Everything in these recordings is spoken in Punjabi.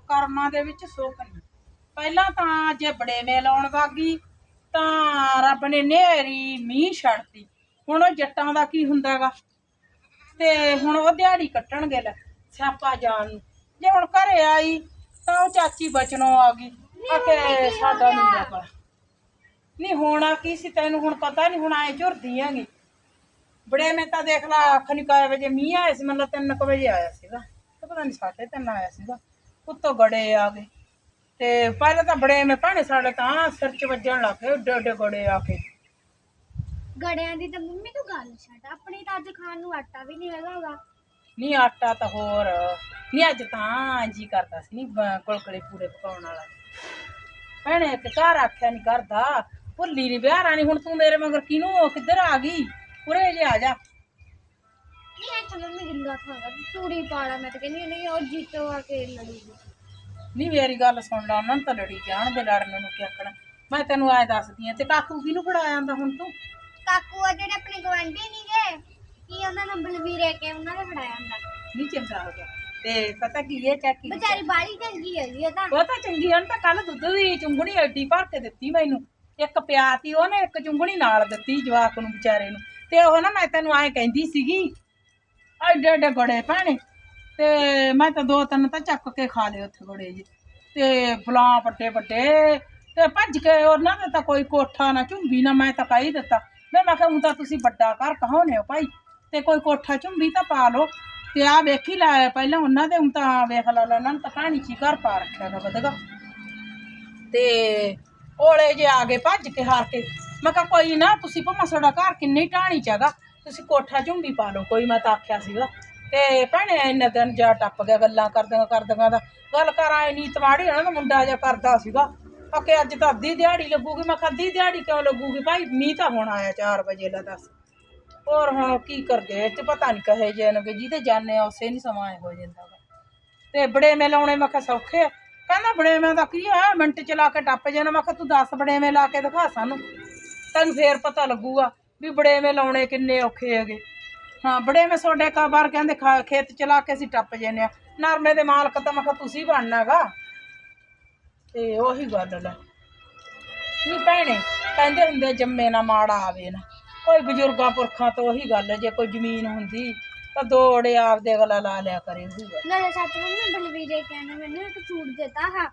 ਕਰਮਾਂ ਦੇ ਵਿੱਚ ਸੁੱਖ ਨਹੀਂ। ਪਹਿਲਾਂ ਤਾਂ ਜੇ ਬੜੇ ਮੇਲ ਆਉਣ ਵਾਗੀ ਤਾਂ ਰੱਬ ਨੇ ਨੇਰੀ ਮੀਂਹ ਛੱਡਤੀ। ਹੁਣ ਉਹ ਜੱਟਾਂ ਦਾ ਕੀ ਹੁੰਦਾਗਾ? ਤੇ ਹੁਣ ਉਹ ਦਿਹਾੜੀ ਕੱਟਣਗੇ ਲੈ ਸਿਆਪਾ ਜਾਣ ਨੂੰ। ਜੇ ਹੁਣ ਘਰੇ ਆਈ ਤਾਂ ਉਹ ਚਾਚੀ ਬਚਨੋਂ ਆ ਗਈ। ਆਕੇ ਸਾਡਾ ਨਹੀਂ ਲੱਗਾ ਨਹੀਂ ਹੋਣਾ ਕੀ ਸੀ ਤੈਨੂੰ ਹੁਣ ਪਤਾ ਨਹੀਂ ਹੁਣ ਆਏ ਝੁਰਦੀ ਹੈਗੀ। ਬੜੇ ਮੈਂ ਤਾਂ ਦੇਖ ਲਾ ਅੱਖ ਨਹੀਂ ਕਾਏ ਵਜੇ ਮੀਂਹ ਆਇਆ ਸੀ ਮਤਲਬ 3 ਵਜੇ ਆਇਆ ਸੀਗਾ। ਪਤਾ ਨਹੀਂ ਸਾਢੇ ਤਿੰਨ ਆਇਆ ਸੀਗਾ। ਉੱਤੋਂ ਗੜੇ ਆ ਗਏ। ਤੇ ਪਹਿਲਾਂ ਤਾਂ ਬੜੇ ਮੈਂ ਭਾਣੇ ਸਾਡੇ ਤਾਂ ਸਿਰ ਚ ਵੱਜਣ ਲੱਗ ਗਏ ਏਡੇ ਏਡੇ ਗੜੇ ਆ ਕੇ। ਗੜਿਆਂ ਦੀ ਤਾਂ ਮੰਮੀ ਤੂੰ ਗੱਲ ਛੱਡ ਆਪਣੀ ਤਾਂ ਅੱਜ ਖਾਣ ਨੂੰ ਆਟਾ ਵੀ ਨਹੀਂ ਹੈਗਾਗਾ ਨਹੀਂ ਆਟਾ ਤਾਂ ਹੋਰ ਨਹੀਂ ਅੱਜ ਤਾਂ ਜੀ ਕਰਦਾ ਸੀ ਨਹੀਂ ਕੁਲਕੜੇ ਪੂਰੇ ਪਕਾਉਣ ਵਾਲਾ। ਭੈਣੇ ਇੱਕ ਘਰ ਆਖਿਆ ਨਹੀਂ ਕਰਦਾ ਭੁੱਲੀ ਨਹੀਂ ਵਿਆਹ ਰਾਣੀ ਹੁਣ ਤੂੰ ਮੇਰੇ ਮਗਰ ਕਿਨੂੰ ਕਿੱਧਰ ਆ ਗਈ? ਉਰੇ ਜੇ ਆ ਜਾ। ਨਹੀਂ ਤਾਂ ਮੰਮੀ ਗਿੱਲਾ ਖਾਗਾ ਚੂੜੀ ਪਾੜਾ ਮੈਂ ਤਾਂ ਕਹਿੰਦੀ ਨਹੀਂ ਉਹ ਜੀਤੋ ਆ ਕੇ ਲੜੂਗੀ ਨਹੀਂ ਮੇਰੀ ਗੱਲ ਸੁਣ ਲਾ ਉਹਨਾਂ ਨੂੰ ਤਾਂ ਲੜੀ ਜਾਣਗੇ ਲੜਨ ਨੂੰ ਕੀ ਆਖਣਾ। ਮੈਂ ਤੈਨੂੰ ਐ ਦੱਸਦੀ ਆ ਤੇ ਕਾਕੂ ਕਿਹਨੂੰ ਫੜਾ ਜਾਂਦਾ ਹੁਣ ਤੂੰ? ਕਾਕੂ ਆ ਜਿਹੜੇ ਆਪਣੇ ਗਵਾਂਢੀ ਨਹੀਂ ਗਏ ਕੀ ਉਹਨਾਂ ਨੂੰ ਬਲਵੀਰੇ ਕੇ ਉਹਨਾਂ ਨੇ ਫੜਾਇਆ ਹੁੰਦਾ ਨਹੀਂ ਚੰਗਾ ਹੋ ਗਿਆ। ਤੇ ਪਤਾ ਕੀ ਇਹ ਚੱਕੀ ਵਿਚਾਰੀ ਬਾੜੀ ਚੰਗੀ ਹੈਗੀ ਆ ਤਾਂ। ਉਹ ਤਾਂ ਚੰਗੀ ਹਨ ਤਾਂ ਕੱਲ ਦੁੱਧ ਦੀ ਚੁੰਗਣੀ ਐਡੀ ਭਰ ਕੇ ਦਿੱਤੀ ਮੈਨੂੰ ਇੱਕ ਪਿਆਤੀ ਉਹਨੇ ਇੱਕ ਚੁੰਗਣੀ ਨਾਲ ਦਿੱਤੀ ਜਵਾਕ ਨੂੰ ਵਿਚਾਰੇ ਨੂੰ। ਤੇ ਉਹ ਨਾ ਮੈਂ ਤੈਨੂੰ ਐਂ ਕਹਿੰਦੀ ਸੀਗੀ ਐਡੇ ਐਡੇ ਗੜੇ ਭੈਣੇ ਤੇ ਮੈਂ ਤਾਂ ਦੋ ਤਿੰਨ ਤਾਂ ਚੱਕ ਕੇ ਖਾ ਲਏ ਉੱਥੇ ਗੜੇ ਜੀ ਤੇ ਫਲਾਂ ਪੱਟੇ ਪੱਟੇ ਤੇ ਭੱਜ ਕੇ ਉਹਨਾਂ ਦਾ ਤਾਂ ਕੋਈ ਕੋਠਾ ਨਾ ਝੁੰਬੀ ਨਾ ਮੈਂ ਤਾਂ ਕਹਿ ਹੀ ਦਿੱਤਾ ਮੈਂ ਮੈਂ ਕਿਹਾ ਊਂ ਤਾਂ ਤੁਸੀਂ ਵੱਡਾ ਘਰ ਕਹਾਉਨੇ ਹੋ ਭਾਈ ਤੇ ਕੋਈ ਕੋਠਾ ਝੁੰਬੀ ਤਾਂ ਪਾ ਲਓ ਤੇ ਆ ਵੇਖੀ ਲੈ ਪਹਿਲਾਂ ਉਹਨਾਂ ਦੇ ਊਂ ਤਾਂ ਵੇਖ ਲਾ ਉਹਨਾਂ ਨੇ ਤਾਂ ਕਹਾਣੀ ਚ ਹੀ ਘਰ ਪਾ ਰੱਖਿਆ ਗਾ ਵਧਗਾ ਤੇ ਓਲੇ ਜੇ ਆ ਗਏ ਭੱਜ ਕੇ ਹਾਰ ਕੇ ਮੈਂ ਕਿਹਾ ਕੋਈ ਨਾ ਤੁਸੀਂ ਭਾਵੇਂ ਤੁਹਾਡਾ ਘਰ ਕਿੰਨੇ ਹੀ ਢਾਣੀ ਚ ਹੈਗਾ ਤੁਸੀਂ ਕੋਠਾ ਝੁੰਬੀ ਪਾ ਲਓ, ਕੋਈ ਮੈਂ ਤਾਂ ਆਖਿਆ ਸੀਗਾ। ਤੇ ਭੈਣੇ ਇੰਨੇ ਦਿਨ ਜਾ ਟੱਪ ਗਿਆ, ਗੱਲਾਂ ਕਰਦੀਆਂ ਕਰਦੀਆਂ ਦਾ। ਗੱਲ ਕਰਾਂ, ਆਏ ਨੀ ਤਮਾੜੀ ਉਹਨਾਂ ਦਾ ਮੁੰਡਾ ਜਿਹਾ ਕਰਦਾ ਸੀਗਾ। ਅਕੇ ਅੱਜ ਤਾਂ ਅੱਧੀ ਦਿਹਾੜੀ ਲੱਗੂਗੀ। ਮੈਂ ਕਿਹਾ, ਅੱਧੀ ਦਿਹਾੜੀ ਕਿਉਂ ਲੱਗੂਗੀ? ਭਾਈ, ਮੀਂਹ ਤਾਂ ਹੁਣ ਆਇਆ 4 ਵਜੇ, ਲਾ ਦੱਸ। ਹੋਰ ਹੁਣ ਕੀ ਕਰਗੇ ਤੇ ਪਤਾ ਨਹੀਂ ਕਹੇ ਜੇ ਨੇ ਜਿਹਦੇ ਜਾਣੇ ਆ, ਉਸੇ ਨਹੀਂ ਸਮਾਂ ਹੋ ਜਾਂਦਾ ਗਾ। ਤੇ ਬੜੇ ਲਾਉਣੇ, ਮੈਂ ਕਿਹਾ, ਸੌਖੇ ਆ। ਕਹਿੰਦਾ, ਬੜੇ ਦਾ ਕੀ ਆ, ਮਿੰਟ ਚ ਲਾ ਕੇ ਟੱਪ ਜਾਣਾ। ਮੈਂ ਕਿਹਾ, ਤੂੰ 10 ਬੜੇ ਲਾ ਕੇ ਦਿਖਾ ਸਾਨੂੰ। ਤੈਨੂੰ ਫੇਰ ਪਤਾ ਲੱਗੂਗਾ। ਵੀ ਬੜੇ ਮੇ ਲਾਉਣੇ ਕਿੰਨੇ ਔਖੇ ਹੈਗੇ। ਹਾਂ ਬੜੇ ਮੇ ਤੁਹਾਡੇ ਕਾਬਾਰ ਕਹਿੰਦੇ ਖਾ- ਖੇਤ ਚ ਲਾ ਕੇ ਅਸੀਂ ਟੱਪ ਜਾਂਦੇ ਆ ਨਰਮੇ ਦੇ ਮਾਲਕ ਤਾਂ ਮੈਂ ਕਿਹਾ ਤੁਸੀਂ ਬਣਨਾਗਾ ਤੇ ਉਹੀ ਗੱਲ ਲੈ ਨਹੀਂ ਭੈਣੇ ਕਹਿੰਦੇ ਹੁੰਦੇ ਜੰਮੇ ਨਾ ਮਾੜਾ ਆਵੇ ਨਾ। ਕੋਈ ਬਜ਼ੁਰਗਾਂ ਪੁਰਖਾਂ ਤੋਂ ਉਹੀ ਗੱਲ ਹੈ, ਜੇ ਕੋਈ ਜ਼ਮੀਨ ਹੁੰਦੀ ਤਾਂ ਦੋੜੇ ਆਪਦੇ ਅਗਲਾ ਲਾ ਲਿਆ ਕਰੇ ਉਹੀ ਗੱਲ ਨਾਲੇ ਸੱਚ ਮੰਮੀ ਬਲਵੀਰੇ ਕਹਿੰਦੇ ਮੈਨੂੰ ਇੱਕ ਸੂਟ ਦਿੱਤਾ ਹਾਂ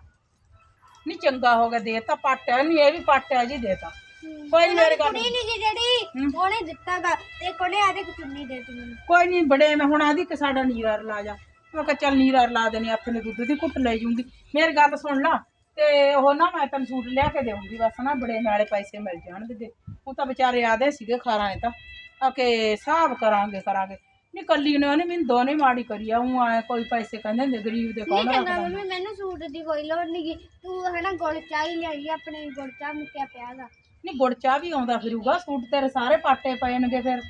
ਨਹੀਂ ਚੰਗਾ ਹੋ ਗਿਆ ਦੇਤਾ ਪਾਟਿਆ ਨਹੀਂ ਇਹ ਵੀ ਪਾਟਿਆ ਜੀ ਦੇਤਾ ਕੋਈ ਨਹੀਂ ਮੇਰੇ ਗੱਲ ਕੁੜੀ ਨਹੀਂ ਜੀ ਜਿਹੜੀ ਹੂੰ। ਉਹਨੇ ਦਿੱਤਾਗਾ। ਤੇ ਕੋਨੇ ਆਦੇ ਚੁੰਨੀ ਦੇਤੀ ਮੈਨੂੰ। ਕੋਈ ਨਹੀਂ ਬੜੇ ਮੈਂ ਹੁਣ ਆਦੀ ਕਿ ਸਾਡਾ ਨੀਰਾ ਲਾ ਜਾ। ਮੈਂ ਕਿਹਾ ਚੱਲ ਨੀਰਾ ਲਾ ਦੇਣੀ ਨੇ ਦੁੱਧ ਦੀ ਘੁੱਟ ਲੈ ਜੂੰਗੀ। ਮੇਰੀ ਗੱਲ ਸੁਣ ਲਾ ਤੇ ਉਹ ਨਾ ਮੈਂ ਤੈਨੂੰ ਸੂਟ ਲਿਆ ਕੇ ਦੇਵਾਂਗੀ ਬਸ ਨਾ ਬੜੇ ਨਾਲੇ ਪੈਸੇ ਮਿਲ ਜਾਣਗੇ ਦੇ ਉਹ ਤਾਂ ਵਿਚਾਰੇ ਆਦੇ ਸੀਗੇ ਖਾਰਾਂ ਇਹ ਤਾਂ। ਆ ਕੇ ਹਿਸਾਬ ਕਰਾਂਗੇ ਕਰਾਂਗੇ। ਨਹੀਂ ਕੱਲੀ ਨੇ ਉਹਨੇ ਮੈਨੂੰ ਦੋਨੇ ਮਾੜੀ ਕਰੀ ਆ ਉਹ ਆਏ ਕੋਈ ਪੈਸੇ ਕਹਿੰਦੇ ਹੁੰਦੇ ਗਰੀਬ ਦੇ ਕੌਣ ਰੱਖਦਾ ਮੰਮੀ ਮੈਨੂੰ ਸੂਟ ਦੀ ਕੋਈ ਲੋੜ ਨਹੀਂ ਤੂੰ ਹਨਾ ਗੁੜ ਚਾਹ ਲਿਆਈ ਆਪਣੇ ਗੁੜ ਚਾਹ ਮੁੱਕਿਆ ਪਿਆਗਾ ਨਹੀਂ ਗੁੜ ਚਾਹ ਵੀ ਆਉਂਦਾ ਫਿਰੂਗਾ ਸੂਟ ਤੇਰੇ ਸਾਰੇ ਪਾਟੇ ਪਏਣਗੇ ਫਿਰ।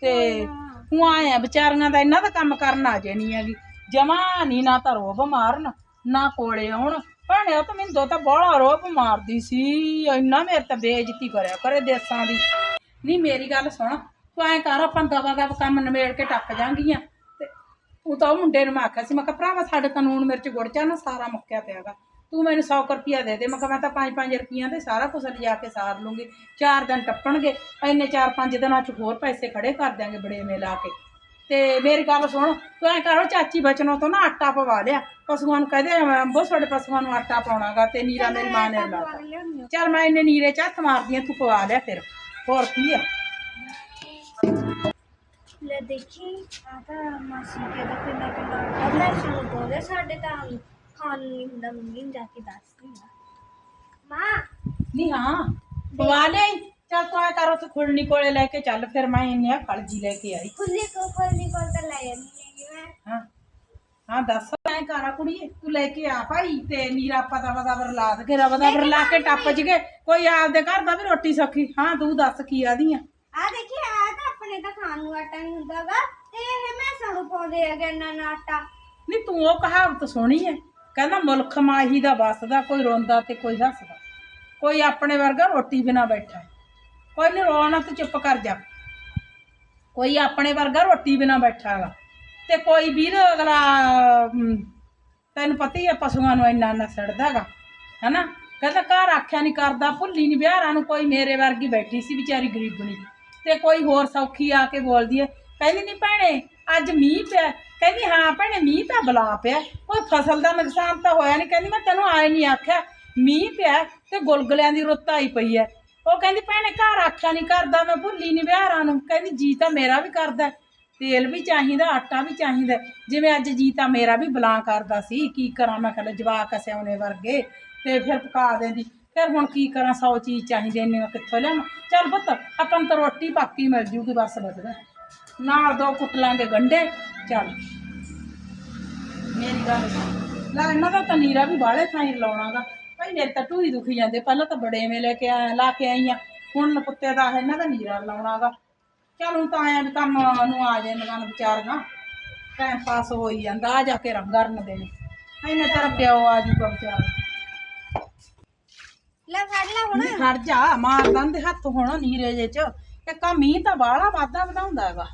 ਤੇ ਹੁਣ ਆਏ ਆ ਵਿਚਾਰੀਆਂ ਦਾ ਇਹਨਾਂ ਦਾ ਕੰਮ ਕਰਨ ਆ ਜਾਣੀ ਹੈਗੀ। ਜਮਾ ਨਹੀਂ ਨਾ ਤਾਂ ਰੋਬ ਮਾਰਨ ਨਾ ਕੋਲੇ ਆਉਣ। ਭੈਣੇ ਉਹ ਤਾਂ ਮੈਨੂੰ ਦੋ ਤਾਂ ਬੜਾ ਰੋਬ ਮਾਰਦੀ ਸੀ ਇੰਨਾ ਮੇਰੇ ਤਾਂ ਬੇਇੱਜ਼ਤੀ ਕਰਿਆ ਕਰੇ ਦੇਸਾਂ ਦੀ। ਨਹੀਂ ਮੇਰੀ ਗੱਲ ਸੁਣ ਤੂੰ ਐਂ ਕਰ ਆਪਾਂ ਦਵਾ ਦਵ ਕੰਮ ਨਿਬੇੜ ਕੇ ਟੱਪ ਜਾਂਗੀਆਂ। ਤੇ ਉਹ ਤਾਂ ਉਹ ਮੁੰਡੇ ਨੂੰ ਮੈਂ ਆਖਿਆ ਸੀ ਮੈਂ ਕਿਹਾ ਭਰਾਵਾ ਸਾਡੇ ਕਾਨੂੰਨ ਮਿਰਚ ਗੁੜ ਚਾਹ ਨਾ ਸਾਰਾ ਮੁੱਕਿਆ ਪਿਆਗਾ ਤੂੰ ਮੈਨੂੰ 100 ਰੁਪਿਆ ਦੇ ਦੇ। ਮੈਂ ਕਿਹਾ ਮੈਂ ਤਾਂ 5-5 ਰੁਪਈਆਂ ਦੇ ਸਾਰਾ ਕੁਝ ਲਿਜਾ ਕੇ ਸਾਰ ਲੂੰਗੀ। ਚਾਰ ਦਿਨ ਟੱਪਣਗੇ ਇੰਨੇ 4-5 ਦਿਨਾਂ ਚ ਹੋਰ ਪੈਸੇ ਖੜੇ ਕਰ ਦਿਆਂਗੇ ਬੜੇ ਮੇ ਲਾ ਕੇ। ਤੇ ਮੇਰੀ ਗੱਲ ਸੁਣ ਤੂੰ ਐਂ ਕਰੋ ਚਾਚੀ ਬਚਨੋਂ ਤੋਂ ਨਾ ਆਟਾ ਪਵਾ ਲਿਆ। ਪਸ਼ੂਆਂ ਨੂੰ ਕਹਦੇ ਬਹੁਤ ਸਾਡੇ ਪਸ਼ੂਆਂ ਨੂੰ ਆਟਾ ਪਾਉਣਾਗਾ ਤੇ ਨੀਰਾ ਮੇਰੀ ਮਾਂ ਨੇ ਲਾਤਾ ਚੱਲ ਮੈਂ ਇੰਨੇ ਨੀਰੇ ਚ ਹੱਥ ਮਾਰਦੀ ਆਂ ਤੂੰ ਪਵਾ ਲਿਆ ਫਿਰ। ਹੋਰ ਕੀ ਆ? ਲੈ ਦੇਖੀ ਆ ਤਾਂ ਮਾਸੀ ਕੇ ਦਾ ਕਿੰਨਾ ਕਿੰਨਾ ਅੱਲਾ ਸਾਨੂੰ ਬੋਲੇ ਸਾਡੇ ਤਾਂ ਖਾਣ ਨੂੰ ਨਹੀਂ ਹੁੰਦਾ ਮੰਮੀ ਨੂੰ ਜਾ ਕੇ ਦੱਸ ਦਿੰਦਾ ਮਾਂ! ਨਹੀਂ ਹਾਂ ਪਵਾ ਲਿਆ ਚੱਲ ਤੂੰ ਐ ਕਰ ਉੱਥੇ ਖੁਰਨੀ ਕੋਲੇ ਲੈ ਕੇ ਚੱਲ ਫਿਰ ਮੈਂ ਇੰਨੇ ਖਲਜੀ ਲੈ ਕੇ ਆਈ। ਖੁੱਲੇ ਕੋ ਖੋਲਨੀ ਕੋਲ ਤਾਂ ਲੈ ਜਾਂਦੀ ਹੈਗੀ ਮੈਂ। ਹਾਂ। ਹਾਂ ਦੱਸ ਐ ਕਰਾ ਕੁੜੀਏ ਤੂੰ ਲੈ ਕੇ ਆ ਭਾਈ ਤੇ ਨੀਰਾ ਪਤਾ ਵਦਾ ਬਰਲਾ ਦੇ ਰਵਾ ਦਾ ਬਰਲਾ ਕੇ ਟੱਪ ਜਗੇ ਕੋਈ ਆਪਦੇ ਘਰ ਦਾ ਵੀ ਰੋਟੀ ਸੌਖੀ। ਹਾਂ ਤੂੰ ਦੱਸ ਕੀ ਆਦੀਆਂ ਆ। ਦੇਖੀ ਆ ਤਾਂ ਆਪਣੇ ਤਾਂ ਖਾਣ ਨੂੰ ਆਟਾ ਨਹੀਂ ਹੁੰਦਾਗਾ ਤੇ ਇਹ ਮੈਂ ਸਾਨੂੰ ਪਾਉਂਦੇ ਹੈਗੇ ਇੰਨਾ ਨਾ ਆਟਾ। ਨਹੀਂ ਤੂੰ ਉਹ ਕਹਾਵਤ ਸੁਣੀ ਐ ਕਹਿੰਦਾ ਮੁਲਕ ਮਾਹੀ ਦਾ ਵਸਦਾ, ਕੋਈ ਰੋਂਦਾ ਤੇ ਕੋਈ ਹੱਸਦਾ। ਕੋਈ ਆਪਣੇ ਵਰਗਾ ਰੋਟੀ ਬਿਨਾ ਬੈਠਾ ਕੋਈ ਨਹੀਂ ਰੋਣਾ ਤੇ ਚੁੱਪ ਕਰ ਜਾ। ਕੋਈ ਆਪਣੇ ਵਰਗਾ ਰੋਟੀ ਬਿਨਾ ਬੈਠਾ ਹੈਗਾ। ਤੇ ਕੋਈ ਵੀਰ ਅਗਲਾ ਤੈਨੂੰ ਪਤਾ ਹੀ ਆ ਪਸ਼ੂਆਂ ਨੂੰ ਇੰਨਾ ਨਾ ਸੜਦਾਗਾ ਹੈਨਾ? ਕਹਿੰਦਾ ਘਰ ਆਖਿਆ ਨਹੀਂ ਕਰਦਾ, ਭੁੱਲੀ ਨਹੀਂ ਵਿਹਾਰਾਂ ਨੂੰ ਕੋਈ ਮੇਰੇ ਵਰਗੀ ਬੈਠੀ ਸੀ ਵਿਚਾਰੀ ਗਰੀਬਣੀ। ਤੇ ਕੋਈ ਹੋਰ ਸੌਖੀ ਆ ਕੇ ਬੋਲਦੀ ਹੈ, ਕਹਿੰਦੀ ਨਹੀਂ ਭੈਣੇ ਅੱਜ ਮੀਂਹ ਪਿਆ। ਕਹਿੰਦੀ, ਹਾਂ ਭੈਣੇ, ਮੀਂਹ ਤਾਂ ਬਲਾ ਪਿਆ। ਕੋਈ ਫਸਲ ਦਾ ਨੁਕਸਾਨ ਤਾਂ ਹੋਇਆ ਨਹੀਂ ਕਹਿੰਦੀ, ਮੈਂ ਤੈਨੂੰ ਆਏ ਨਹੀਂ ਆਖਿਆ। ਮੀਂਹ ਪਿਆ ਤੇ ਗੁਲਗੁਲਿਆਂ ਦੀ ਰੁੱਤ ਆਈ ਪਈ ਹੈ ਉਹ ਕਹਿੰਦੀ, ਭੈਣੇ, ਘਰ ਆਖਿਆ ਨਹੀਂ ਕਰਦਾ, ਮੈਂ ਭੁੱਲੀ ਨਹੀਂ ਵਿਹਾਰਾਂ ਨੂੰ। ਕਹਿੰਦੀ, ਜੀ ਤਾਂ ਮੇਰਾ ਵੀ ਕਰਦਾ ਤੇਲ ਵੀ ਚਾਹੀਦਾ, ਆਟਾ ਵੀ ਚਾਹੀਦਾ ਜਿਵੇਂ ਅੱਜ ਜੀ ਤਾਂ ਮੇਰਾ ਵੀ ਬਲਾਂ ਕਰਦਾ ਸੀ। ਕੀ ਕਰਾਂ? ਮੈਂ ਕਹਿੰਦਾ ਜਵਾਕ ਸਿਆਉਣੇ ਵਰਗੇ। ਤੇ ਫਿਰ ਪਕਾ ਦਿੰਦੀ। ਫਿਰ ਹੁਣ ਕੀ ਕਰਾਂ? ਸੌ ਚੀਜ਼ ਚਾਹੀਦੀ ਇੰਨੀ ਮੈਂ ਕਿੱਥੋਂ ਲਿਆਵਾਂ? ਚੱਲ ਪੁੱਤ, ਆਪਾਂ ਨੂੰ ਤਾਂ ਰੋਟੀ ਪੱਕੀ ਮਿਲ ਜੂਗੀ, ਬਸ ਬਦਲਾ ਨਾਲ ਦੋ ਕੁੱਟ ਲਾਂਗੇ ਗੰਡੇ ਚੱਲ। ਮੇਰੀ ਗੱਲ ਸੁਣ। ਲੈ ਇਹਨਾਂ ਦਾ ਤਾਂ ਨੀਰਾ ਵੀ ਬਾਹਲੇ ਥਾਈ ਲਾਉਣਾਗਾ ਭਾਈ ਮੇਰੇ ਤਾਂ ਟੂਈ ਦੁਖੀ ਜਾਂਦੇ। ਪਹਿਲਾਂ ਤਾਂ ਬੜੇ ਐਵੇਂ ਲੈ ਕੇ ਆ ਲਾ ਕੇ ਆਈਆਂ। ਹੁਣ ਕੁੱਤੇ ਦਾ ਇਹਨਾਂ ਦਾ ਨੀਰਾ ਲਾਉਣਾਗਾ ਚੱਲ ਹੁਣ ਤਾਂ ਆਇਆ ਵੀ ਕੰਮ ਨੂੰ ਆ ਜਾਂਦੀਆਂ ਨੇ ਵਿਚਾਰੀਆਂ। ਟਾਈਮ ਪਾਸ ਹੋਈ ਜਾਂਦਾ ਆ ਜਾ ਕੇ ਰੰਗ ਕਰਨ ਦੇਣੇ ਇਹਨੇ ਤੇਰਾ ਪਿਓ ਆ ਜੂਗਾ ਵਿਚਾਰਾ। ਲੈ ਫੜ ਲੈ ਹੁਣ। ਨਹੀਂ ਖੜ ਜਾ ਮਾਰ ਦੰਦੇ ਹੱਥ ਹੋਣਾ ਨੀਰੇ ਜੇ ਚ। ਆ ਮੀਂਹ ਤਾਂ ਬਾਹਲਾ ਵਾਧਾ ਵਧਾਉਂਦਾ ਹੈਗਾ।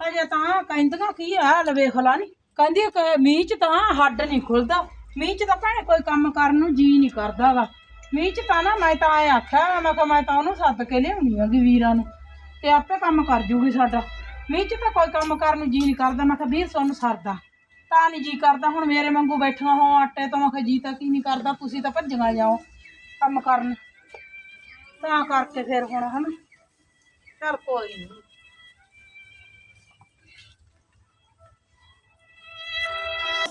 ਅਜੇ ਤਾਂ ਕਹਿੰਦੀਆਂ ਕੀ ਆ, ਲੈ ਲਾ ਨੀ। ਕਹਿੰਦੀ ਕਿ ਮੀਂਹ ਚ ਤਾਂ ਹੱਡ ਨਹੀਂ ਖੁੱਲਦਾ। ਮੀਂਹ ਚ ਤਾਂ ਭੈਣੇ ਕੋਈ ਕੰਮ ਕਰਨ ਨੂੰ ਜੀ ਨਹੀਂ ਕਰਦਾਗਾ ਮੀਂਹ ਚ ਤਾਂ ਨਾ ਮੈਂ ਤਾਂ ਐ ਆਖਿਆ ਮੈਂ ਕਿਹਾ ਮੈਂ ਤਾਂ ਉਹਨੂੰ ਸੱਦ ਕੇ ਲਿਆਉਣੀ ਹੈਗੀ ਵੀਰਾਂ ਨੂੰ। ਤੇ ਆਪੇ ਕੰਮ ਕਰ ਜੂਗੀ ਸਾਡਾ। ਮੀਂਹ ਚ ਤਾਂ ਕੋਈ ਕੰਮ ਕਰਨ ਨੂੰ ਜੀ ਨਹੀਂ ਕਰਦਾ। ਮੈਂ ਕਿਹਾ ਵੀਰ, ਸਾਨੂੰ ਸਰਦਾ। ਤਾਂ ਨਹੀਂ ਜੀ ਕਰਦਾ। ਹੁਣ ਮੇਰੇ ਵਾਂਗੂ ਬੈਠਣਾ ਹੋ ਆਟੇ ਤੋਂ, ਮੈਂ ਕਿਹਾ ਜੀ ਤਾਂ ਕੀ ਨਹੀਂ ਕਰਦਾ। ਤੁਸੀਂ ਤਾਂ ਭੱਜਣਾ ਜਾਓ ਕੰਮ ਕਰਨ। ਤਾਂ ਕਰਕੇ ਫਿਰ ਹੁਣ ਹਨਾ। ਚੱਲ ਕੋਈ ਨਹੀਂ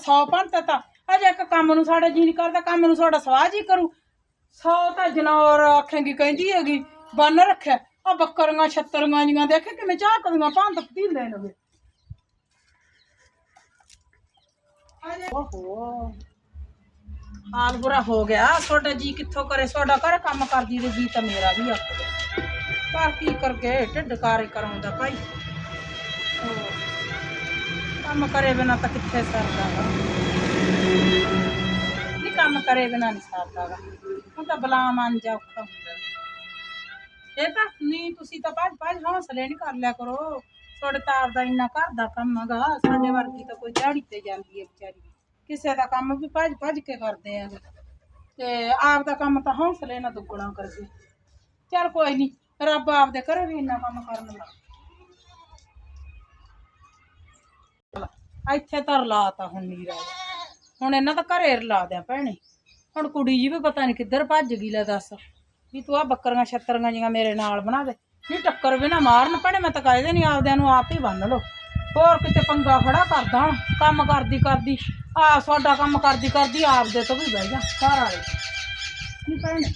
ਸੌ ਪੰਤ ਤਾਂ। ਅਜੇ ਇੱਕ ਕੰਮ ਨੂੰ ਸਾਡਾ ਜੀ ਨਹੀਂ ਕਰਦਾ, ਕੰਮ ਨੂੰ ਸਾਡਾ ਸਵਾਹ ਜੀ ਕਰੂ। ਸੌ ਤਾਂ ਜਨੌਰ ਆਖੇਂਗੀ ਕਹਿੰਦੀ ਹੈਗੀ, ਬੰਨ ਰੱਖਿਆ। ਆ ਬੱਕਰੀਆਂ, ਛੱਤਰੀਆਂ ਜੀਆਂ ਦੇਖੇ ਕਿਵੇਂ ਝਾਕਦੀਆਂ ਭੰਤ ਪਤੀਲੇ ਨਵੇਂ ਓਹੋ। ਹਾਲ ਬੁਰਾ ਹੋ ਗਿਆ। ਤੁਹਾਡਾ ਜੀ ਕਿੱਥੋਂ ਕਰੇ? ਤੁਹਾਡਾ ਕਰ ਕੰਮ ਕਰਦੀ ਤੇ ਜੀ ਤਾਂ ਮੇਰਾ ਵੀ ਆਖਦਾ ਪਰ ਕੀ ਕਰਕੇ ਢਿੱਡ ਕਾਰੇ ਕਰਾਉਂਦਾ ਭਾਈ। ਹੋਰ। ਕੰਮ ਕਰੇ ਬਿਨਾ ਤਾਂ ਕਿੱਥੇ ਸਰਦਾ ਵਾ ਨਹੀਂ ਕੰਮ ਕਰੇ ਬਿਨਾ ਨਹੀਂ ਸਰਦਾ ਵਾ ਹੁਣ ਤਾਂ ਬਲਾ ਮੰਨ ਜਾ ਔਖਾ ਹੁੰਦਾ ਇਹ ਤਾਂ ਨਹੀਂ ਤੁਸੀਂ ਤਾਂ ਭੱਜ ਭੱਜ ਹੌਸਲੇ ਨਹੀਂ ਕਰ ਲਿਆ ਕਰੋ ਤੁਹਾਡੇ ਤਾਂ ਆਪਦਾ ਇੰਨਾ ਘਰ ਦਾ ਕੰਮ ਹੈਗਾ ਸਾਡੇ ਵਰਗੀ ਤਾਂ ਕੋਈ ਦਿਹਾੜੀ ਤੇ ਜਾਂਦੀ ਹੈ ਵਿਚਾਰੀ ਕਿਸੇ ਦਾ ਕੰਮ ਵੀ ਭੱਜ ਭੱਜ ਕੇ ਕਰਦੇ ਆ ਤੇ ਆਪ ਦਾ ਕੰਮ ਤਾਂ ਹੌਸਲੇ ਨਾਲ ਦੁੱਗਣਾ ਕਰਕੇ ਚੱਲ ਕੋਈ ਨਹੀਂ ਰੱਬ ਆਪਦੇ ਘਰੇ ਵੀ ਇੰਨਾ ਕੰਮ ਕਰਨ ਲਾ ਇੱਥੇ ਤਾਂ ਰਲਾਤਾ ਹੁਣ ਨੀਰਾ ਹੁਣ ਇਹਨਾਂ ਦਾ ਘਰੇ ਰਲਾ ਦਿਆਂ ਭੈਣੇ। ਹੁਣ ਕੁੜੀ ਜੀ ਵੀ ਪਤਾ ਨਹੀਂ ਕਿੱਧਰ ਭੱਜ ਗਈ, ਲੈ ਦੱਸ। ਵੀ ਤੂੰ ਆ ਬੱਕਰੀਆਂ, ਛੱਤਰੀਆਂ ਜੀਆਂ ਮੇਰੇ ਨਾਲ ਬਣਾ ਦੇ। ਨਹੀਂ ਟੱਕਰ ਵੀ ਨਾ ਮਾਰਨ ਭੈਣੇ, ਮੈਂ ਤਾਂ ਕਾਇਦੇ ਨਹੀਂ ਆਪਦਿਆਂ ਨੂੰ ਆਪ ਹੀ ਬੰਨ ਲਓ। ਹੋਰ ਕਿਤੇ ਪੰਗਾ ਖੜਾ ਕਰਦਾ ਹੁਣ, ਕੰਮ ਕਰਦੀ ਕਰਦੀ ਆ ਤੁਹਾਡਾ ਕੰਮ ਕਰਦੀ ਕਰਦੀ ਆਪਦੇ ਤੋਂ ਵੀ ਬਹਿ ਜਾ, ਘਰ ਵਾਲੇ ਨਹੀਂ ਭੈਣੇ।